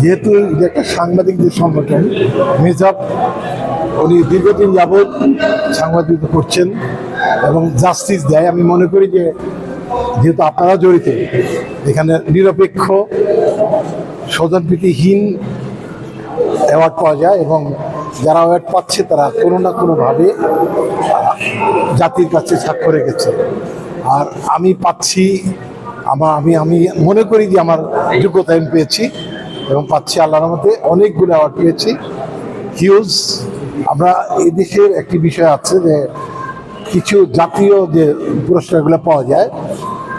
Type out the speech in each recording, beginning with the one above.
যেহেতু এটা একটা সাংবাদিকদের সংগঠন, মেজাব, উনি দীর্ঘদিন যাবৎ সাংবাদিক করছেন এবং জাস্টিস দেয়। আমি মনে করি যে, যেহেতু আপনারা জড়িত, এখানে নিরপেক্ষ, স্বজনপ্রীতিহীন অ্যাওয়ার্ড পাওয়া যায় এবং যারা অ্যাওয়ার্ড পাচ্ছে, তারা কোনো না কোনোভাবে জাতির কাছে সাক্ষ্য রেখেছে। আর আমি পাচ্ছি আমার আমি আমি মনে করি যে আমার যোগ্যতা আমি পেয়েছি এবং পাচ্ছি আল্লাহর মধ্যে অনেকগুলো অ্যাওয়ার্ড পেয়েছি। হিউজ আমরা এই দেশের একটি বিষয় আছে যে কিছু জাতীয় যে পুরস্কারগুলো পাওয়া যায়,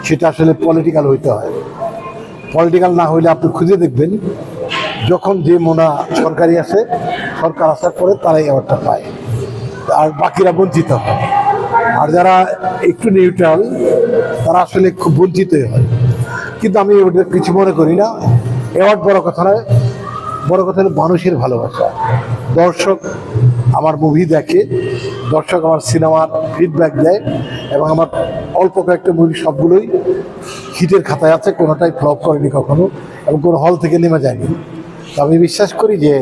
সেটা আসলে পলিটিক্যাল হইতে হয়। পলিটিক্যাল না হইলে আপনি খুঁজে দেখবেন, যখন যে মোনা সরকারি আসে সরকার আসার পরে তারাই অ্যাওয়ার্ডটা পায়। আর বাকিরা বঞ্চিত হয়। আর যারা একটু নিউট্রাল তারা আসলে খুব বঞ্চিতই হয়। কিন্তু আমি ওটা কিছু মনে করি না। অ্যাওয়ার্ড বড় কথা নয়, বড় কথা হলো মানুষের ভালোবাসা। দর্শক আমার মুভি দেখে, দর্শক আমার সিনেমার ফিডব্যাক দেয় এবং আমার অল্প কয়েকটা মুভি সবগুলোই হিটের খাতায় আছে, কোনোটাই ফ্লপ করেনি কখনো এবং কোনো হল থেকে নেমে যায়নি। তো আমি বিশ্বাস করি যে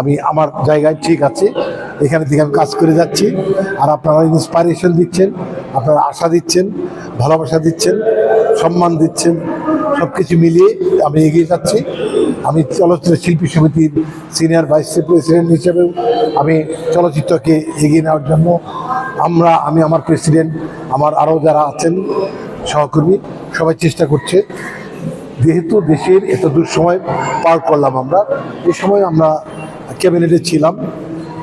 আমি আমার জায়গায় ঠিক আছে, এখানে থেকে আমি কাজ করে যাচ্ছি। আর আপনারা ইন্সপাইরেশন দিচ্ছেন আপনারা আশা দিচ্ছেন, ভালোবাসা দিচ্ছেন, সম্মান দিচ্ছেন সব কিছু মিলিয়ে আমি এগিয়ে যাচ্ছি। আমি চলচ্চিত্র শিল্পী সমিতির সিনিয়র ভাইস প্রেসিডেন্ট হিসেবেও আমি চলচ্চিত্রকে এগিয়ে নেওয়ার জন্য আমরা, আমি আমার প্রেসিডেন্ট, আমার আরও যারা আছেন, সহকর্মী, সবাই চেষ্টা করছে। যেহেতু দেশের এত দূর সময় পার করলাম আমরা এই সময় আমরা ক্যাবিনেটে ছিলাম।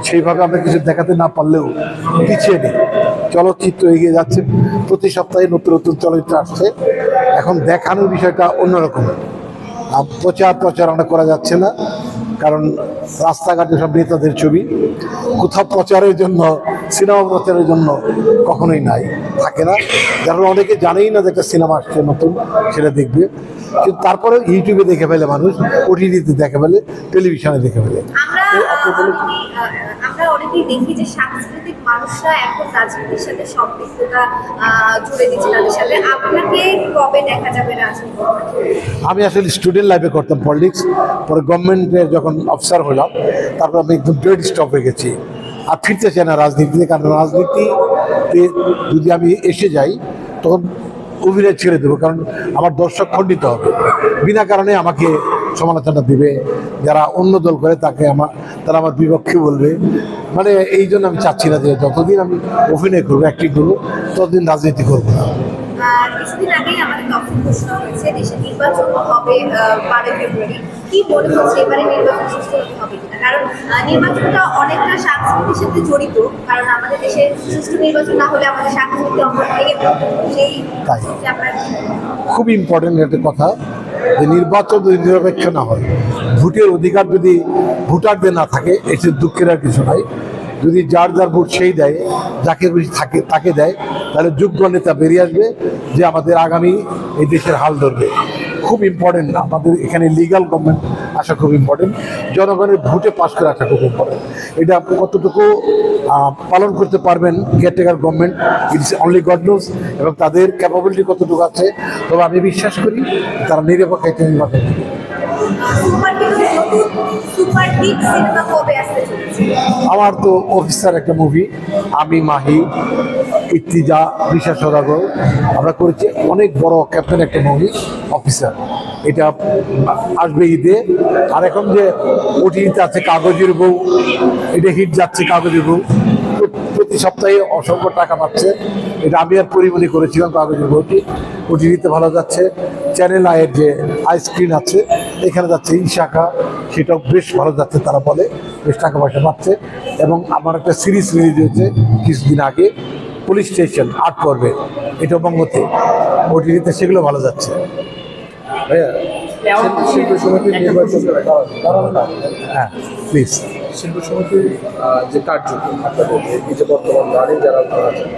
সেইভাবে আমরা কিছু দেখাতে না পারলেও পিছিয়ে নেই। চলচ্চিত্র এগিয়ে যাচ্ছে। প্রতি সপ্তাহে নতুন নতুন চলচ্চিত্র আসছে। এখন দেখানোর বিষয়টা অন্যরকম। প্রচার প্রচারণা করা যাচ্ছে না, কারণ রাস্তাঘাটে সব নেতাদের ছবি। কোথাও প্রচারের জন্য, সিনেমা প্রচারের জন্য কখনোই নাই। থাকে না। যারা অনেকে জানেই না যে একটা সিনেমা আসছে নতুন সেটা দেখবে। কিন্তু তারপরে ইউটিউবে দেখে ফেলে মানুষ ওটিটিতে দেখে ফেলে টেলিভিশনে দেখে ফেলে। আমরা অনেকেই, আহ, আমরা অনেকেই দেখি যে সাংস্কৃতিক মানুষরা এখন রাজনীতির সাথে সম্পৃক্ততা জুড়ে দিচ্ছে তাদের সাথে। আপনাকে কবে দেখা যাবে রাজনীতি? আমি আসলে স্টুডেন্ট লাইফে করতাম পলিটিক্স পরে গভর্নমেন্টের যখন অফিসার হলাম তারপর আমি একদম ডেড স্টপ হয়ে গেছি। আর ফিরতে চায় না রাজনীতিতে কারণ রাজনীতিতে যদি আমি এসে যাই, তখন অভিনয় ছেড়ে দেবো, কারণ আমার দর্শক খণ্ডিত হবে। বিনা কারণে আমাকে সমালোচনা দিবে, যারা অন্য দল করে তাকে আমার, তারা আমার বিপক্ষে বলবে। মানে এই জন্য আমি চাচ্ছি না যে যতদিন আমি অভিনয় করব অ্যাক্টিং করব, ততদিন রাজনীতি করব না। কিছুদিন আগেই আমাদের তফসিল ঘোষণা হয়েছে দেশে নির্বাচন হবে বারো ফেব্রুয়ারি। কি মনে হচ্ছে এবারে নির্বাচন সুস্থ হবে কিনা? কারণ নির্বাচনটা অনেকটা সংস্কৃতির সাথে জড়িত কারণ আমাদের দেশে সুষ্ঠু নির্বাচন না হলে আমাদের সংস্কৃতি অঙ্গ ভেঙে সেই? খুব ইম্পর্টেন্ট একটা কথা যে নির্বাচন যদি নিরপেক্ষ না হয় ভোটের অধিকার যদি ভোটারদের না থাকে এতে দুঃখের আর কিছু নাই। যদি যার যার ভোট সেই দেয়, যাকে খুশি থাকে, তাকে দেয়, তাহলে যোগ্য নেতা বেরিয়ে আসবে যে আমাদের আগামী এই দেশের হাল ধরবে। খুব ইম্পর্টেন্ট না, আমাদের এখানে লিগাল গভর্নমেন্ট আসা খুব ইম্পর্টেন্ট জনগণের ভোটে পাশ করে আসা খুব ইম্পর্টেন্ট এটা কতটুকু পালন করতে পারবেন caretaker government it's only God এবং তাদের ক্যাপাবিলিটি কতটুকু আছে, তবে আমি বিশ্বাস করি তারা নিরপেক্ষ একটা নির্বাচন আমার তো অফিসার একটা মুভি আমি, মাহি, ইত্তিজা দিশা সদাগর। আমরা করেছি অনেক বড় ক্যাপ্টেন একটা মুভি অফিসার এটা আসবে ঈদে। আর এখন যে ওটিতে আছে কাগজের বউ, এটা হিট যাচ্ছে কাগজের বউ। প্রতি সপ্তাহে অসংখ্য টাকা পাচ্ছে। এটা আমি আর পরিমণি করেছিলাম কাগজের বউটি ওটিভিতে ভালো যাচ্ছে। চ্যানেল আয়ের যে আইস্ক্রিন আছে এখানে যাচ্ছে ই শাখা সেটাও বেশ ভালো যাচ্ছে তারা বলে, বেশ টাকা পয়সা পাচ্ছে। এবং আমার একটা সিরিজ রিলিজ হয়েছে কিছুদিন আগে, পুলিশ স্টেশন, আট পর্বে, এটা বঙ্গতে। ওটিভিতে সেগুলো ভালো যাচ্ছে। শিল্প সমিতির হ্যাঁ। প্লিজ শিল্প সমিতির যে কার্যক্রম এই যে বর্তমান গানে যারা আছেন